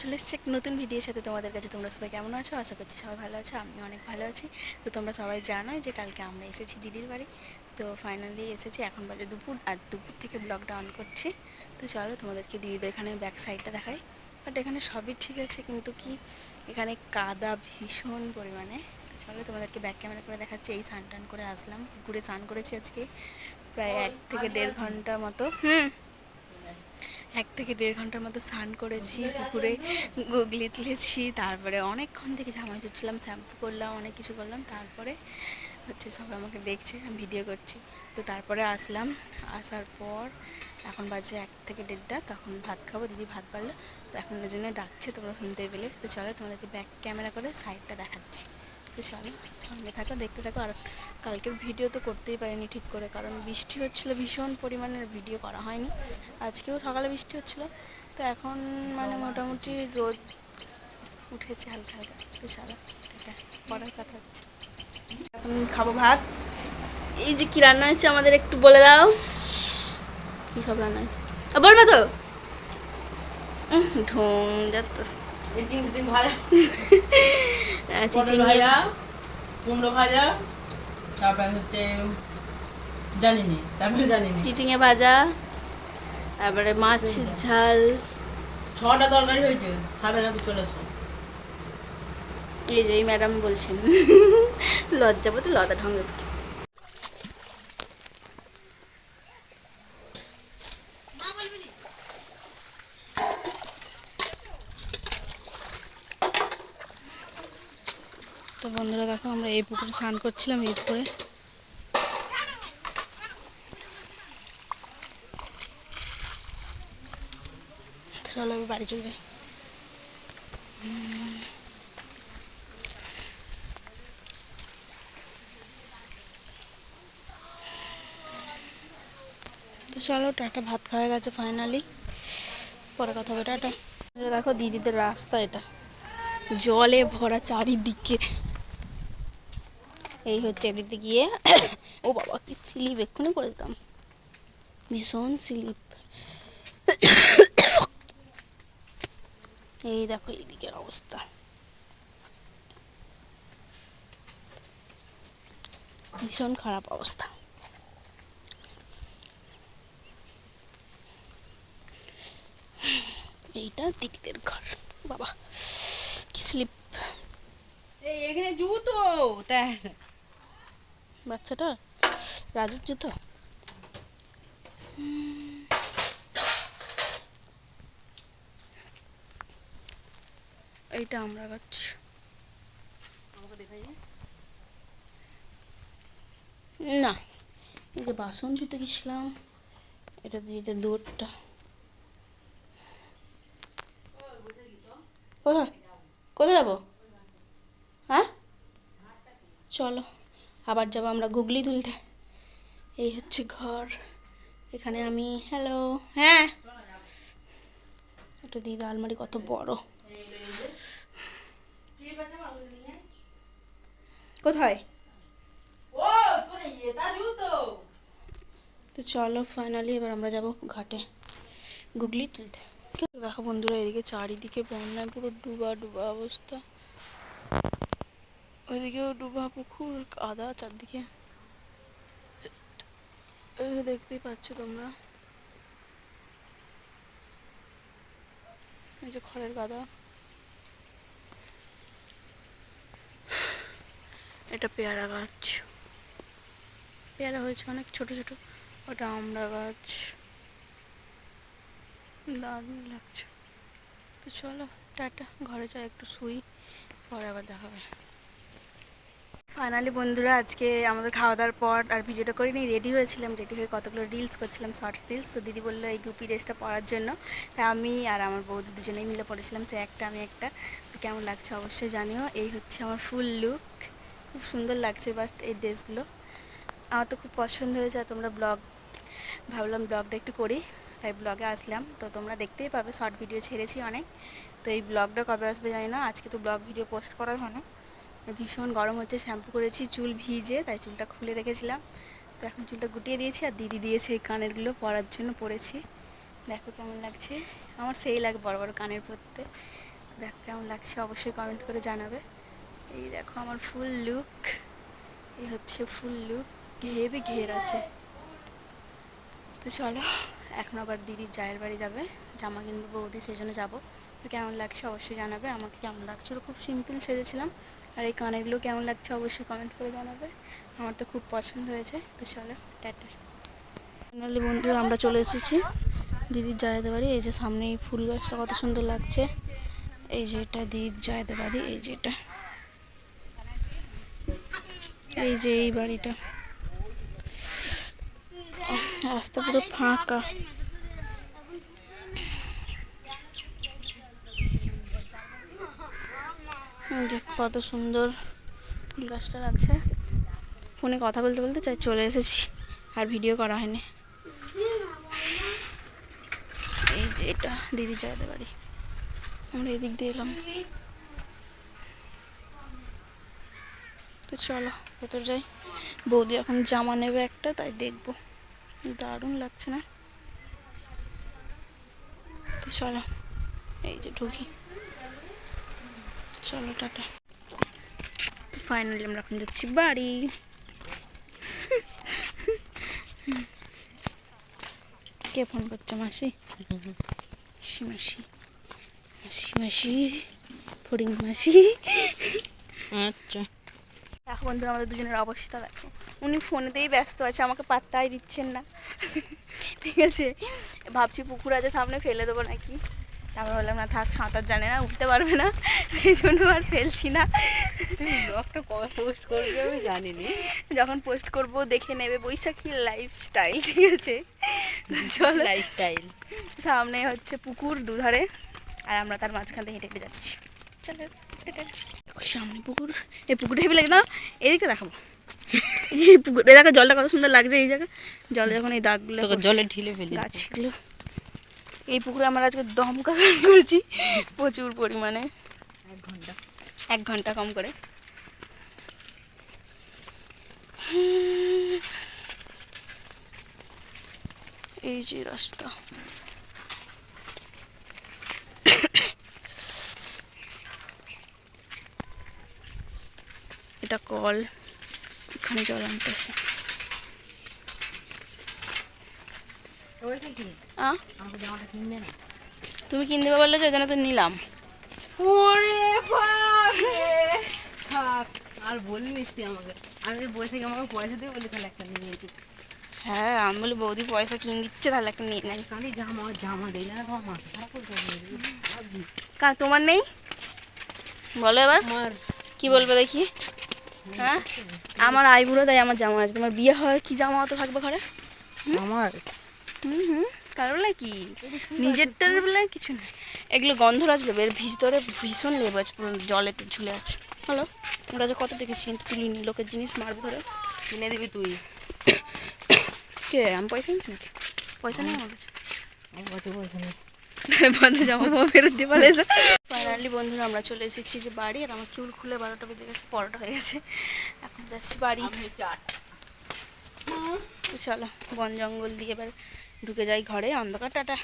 চলে এসেছি এক নতুন ভিডিওর সাথে তোমাদের কাছে। তোমরা সবাই কেমন আছো? আশা করছি সবাই ভালো আছো আমি অনেক ভালো আছি। তো তোমরা সবাই জানোই যে কালকে আমরা এসেছি দিদির বাড়ি। তো ফাইনালি এসেছি এখন বাজে দুপুর আর দুপুর থেকে ব্লগটা অন করছি। তো চলো তোমাদেরকে দিদিদের এখানে ব্যাক সাইডটা দেখাই। বাট এখানে সবই ঠিক আছে কিন্তু কি এখানে কাদা ভীষণ পরিমাণে। চলো তোমাদেরকে ব্যাক ক্যামেরা করে দেখাচ্ছি। এই স্নান টান করে আসলাম। পুকুরে স্নান করেছি আজকে। প্রায় এক থেকে দেড় ঘণ্টা মতো। হুম। এক থেকে দেড় ঘণ্টার মতো স্নান করেছি, পুকুরে গুগলি তুলেছি, তারপরে অনেকক্ষণ থেকে জামা জুটছিলাম শ্যাম্পু করলাম, অনেক কিছু করলাম, তারপরে হচ্ছে সবাই আমাকে দেখছে, আমি ভিডিও করছি। তো তারপরে আসলাম, আসার পর এখন বাজে এক থেকে দেড়টা, তখন ভাত খাব, দিদি ভাত পারল, তো এখন ওই জন্য ডাকছে, তোমরা শুনতে পেলে। তো চলো তোমাদেরকে ব্যাক ক্যামেরা করে সাইডটা দেখাচ্ছি। তো চলো সঙ্গে থাকো, দেখতে থাকো। আর কালকের ভিডিও তো করতেই পারিনি ঠিক করে, কারণ বৃষ্টি হচ্ছিল, ভীষণ পরিমাণের ভিডিও করা হয়নি। আজকেও সকালে বৃষ্টি হচ্ছিল। তো এখন মানে মোটামুটি রোদ উঠেছে হালকা হালকা তো চলো এটা পড়ার কথা হচ্ছে। এখন খাব ভাত। এই যে কী রান্না হয়েছে আমাদের একটু বলে দাও। কি সব রান্না হয়েছে? বলবে তো? ঢং যাত। কুমড়ো ভাজা তারপরে হচ্ছে তারপরে চিচিংয়ে ভাজা তারপরে মাছ ঝাল। ছটা তরকারি হয়েছে খাবে না চলে এসো এই যে ম্যাডাম বলছেন লজ্জাপতি লতা ঢঙ্গ বন্ধুরা দেখো, আমরা এই পুকুরে স্নান করছিলাম এই পুকুরে। চলো এবার বাড়ি চলবে তো চলো, টাটা, ভাত খাওয়া গেছে ফাইনালি পরে কথা হবে, টাটা। দেখো, দিদিদের রাস্তা এটা। জলে ভরা চারিদিকে। এই হচ্ছে এদিকে গিয়ে, ও বাবা কি স্লিপ, এক্ষুনি পড়ে যেতাম। ভীষণ স্লিপ। এই দেখো এইদিকের অবস্থা। ভীষণ খারাপ অবস্থা। এইটা দিদিদের ঘর। বাবা, কি স্লিপ। এখানে জুতো। তাই বাচ্চাটা? রাজুর জুতো? এইটা আমরা গাছ না এই যে বাসন ধুতে গেছিলাম এটা দিয়ে যে দৌড়টা। কোথায়? কোথায় যাব? হ্যাঁ? চলো। আবার যাব আমরা গুগলি তুলতে। এই হচ্ছে ঘর। এখানে আমি হ্যালো হ্যাঁ। একটা দিদি আলমারি কত বড়। কোথায়? তো চলো ফাইনালি এবার আমরা যাব ঘাটে গুগলি তুলতে। দেখো বন্ধুরা, এদিকে চারিদিকে বন্যায় পুরো ডুবা ডুবা অবস্থা। ওইদিকেও ডুবা পুকুর কাদা চারদিকে। যে দেখতেই পাচ্ছ তোমরা। এই যে খড়ের কাদা এটা পেয়ারা গাছ। পেয়ারা হয়েছে অনেক ছোট ছোট। ওটা আমড়া গাছ। দারুণ লাগছে। তো চলো, টাটা। ঘরে যাই, একটু শুই। পরে আবার দেখা হবে। ফাইনালি বন্ধুরা, আজকে আমাদের খাওয়া দাওয়ার পর আর ভিডিওটা করিনি রেডি হয়েছিলাম রেডি হয়ে কতগুলো রিলস করছিলাম শর্ট রিলস তো দিদি বলল এই গুপি ড্রেসটা পরার জন্য। তা আমি আর আমার বৌদি দুজনেই মিলে পড়েছিলাম সে একটা, আমি একটা। কেমন লাগছে অবশ্যই জানিও। এই হচ্ছে আমার ফুল লুক খুব সুন্দর লাগছে বাট এই ড্রেসগুলো আমার তো খুব পছন্দ হয়েছে, আর তোমরা ব্লগ ভাবলাম ব্লগটা একটু করি। তাই ব্লগে আসলাম। তো তোমরা দেখতেই পাবে শর্ট ভিডিও ছেড়েছি অনেক। তো এই ব্লগটা কবে আসবে জানি না আজকে তো ব্লগ ভিডিও পোস্ট করা হয় না। ভীষণ গরম হচ্ছে, শ্যাম্পু করেছি, চুল ভিজে, তাই চুলটা খুলে রেখেছিলাম। তো এখন চুলটা গুটিয়ে দিয়েছি আর দিদি দিয়েছে এই কানেরগুলো পরার জন্য পরেছি। দেখো কেমন লাগছে। আমার সেই লাগে বড় বড় কানের পরতে। দেখো কেমন লাগছে, অবশ্যই কমেন্ট করে জানাবে। এই দেখো আমার ফুল লুক এই হচ্ছে ফুল লুক হেভি ঘের আছে। তো চলো, এখন আবার দিদির জায়ের বাড়ি যাবে, জামা কিনবো বৌদি, সেই জন্য যাব। কেমন লাগছে অবশ্যই জানাবে। আমাকে কেমন লাগছিল খুব সিম্পল সেজেছিলাম আর এই কানেরগুলো কেমন লাগছে অবশ্যই কমেন্ট করে জানাবে। আমার তো খুব পছন্দ হয়েছে। তো চলো, টাটা। বন্ধুরা, আমরা চলে এসেছি দিদির জায়দা বাড়ি এই যে সামনে এই ফুল গাছটা কত সুন্দর লাগছে। এই যে এটা দিদির জায়দা বাড়ি এই যে এটা। এই যে এই বাড়িটা। রাস্তা পুরো ফাঁকা এই যে কত সুন্দর ফুল গাছটা লাগছে। ফোনে কথা বলতে বলতে চাই চলে এসেছি, আর ভিডিও করা হয়নি। এই যে এটা দিদি জায়দা বাড়ি। আমরা এদিক দিয়ে এলাম। তো চলো, ভেতর যাই। বৌদি এখন জামা নেবে একটা, তাই দেখব। দারুণ লাগছে না? তো চলো, এই যে ঢুকি। চলো টাটা। তো ফাইনালি আমরা এখন যাচ্ছি বাড়ি। কে ফোন করছে মাসি? মাসি মাসি। মাসি মাসি। ফড়িং মাসি। আচ্ছা। এখন বন্ধুরা আমাদের দুজনের অবস্থা দেখো। উনি ফোনেতেই ব্যস্ত আছে আমাকে পাত্তাই দিচ্ছেন না। ঠিক আছে? ভাবছি পুকুর আছে সামনে ফেলে দেবো নাকি? তারপর বললাম না থাক সাঁতার জানে না উঠতে পারবে না। সেই জন্য আর ফেলছি না। তুমি ব্লগটা কবে পোস্ট করবে আমি জানি নি যখন পোস্ট করব দেখে নেবে বৈশাখী লাইফস্টাইল ঠিক আছে? চলো। লাইফস্টাইল সামনে হচ্ছে পুকুর দুধারে আর আমরা তার মাঝখান থেকে হেঁটে হেঁটে যাচ্ছি। চলো। ওই সামনে পুকুর এই পুকুরটা হেঁটে লাগে দাও এদিকে দেখাবো। এই পুকুর দেখো জলটা কত সুন্দর লাগছে এই জায়গায়। জলে যখন এই দাগগুলো জলে ঢিলে ফেলি। গাছগুলো। এই পুকুরে আমরা আজকে দমকা স্নান করেছি প্রচুর পরিমাণে। এক ঘণ্টা। এক ঘণ্টা কম করে। এই যে রাস্তা। এটা কল। এখানে জল আনতেছে ওইটা কি আ আমাকে জামাটা কিনবে না তুমি কিনতে বললে ওই জন্য তো নিলাম। আর বলিনিস তুই আমাকে। আমি বসে থেকে আমাকে পয়সা দিয়ে বলি তাহলে একটা নিয়ে নিয়েছি। হ্যাঁ আমি বলি বৌদি পয়সা কিনে দিচ্ছে তাহলে একটা নিয়ে নেয় কালি জামা জামা দিলে না তোমার মাথা খারাপ করে দেবে কা তোমার নেই? বলো এবার। আমার কি বলবে দেখি? হ্যাঁ? আমার আইবুড়ো তাই আমার জামা আছে। তোমার বিয়ে হয় কি জামা অত থাকবে ঘরে? আমার? হুম হুম কার বলে কি নিজেরটার বলে কিছু নেই এগুলো গন্ধরাজ লেবু এর ভিতরে ভীষণ লেবু আছে জলেতে ঝুলে আছে। হ্যালো ওরা যে কত দেখেছি কিন্তু তুলিনি লোকের জিনিস মারবো ধরে কিনে দিবি তুই। কে আমি পয়সা নিচ্ছি নাকি? পয়সা নেই আমার কাছে। পয়সা নেই। বন্ধু জামা পাওয়া ফেরত দিয়ে পালে ফাইনালি বন্ধুরা আমরা চলে এসেছি যে বাড়ি আর আমার চুল খুলে বারোটা বেজে গেছে পরোটা হয়ে গেছে। এখন যাচ্ছি বাড়ি। চাট। চলো বন জঙ্গল দিয়ে এবার ঢুকে যাই ঘরে অন্ধকার টাটা।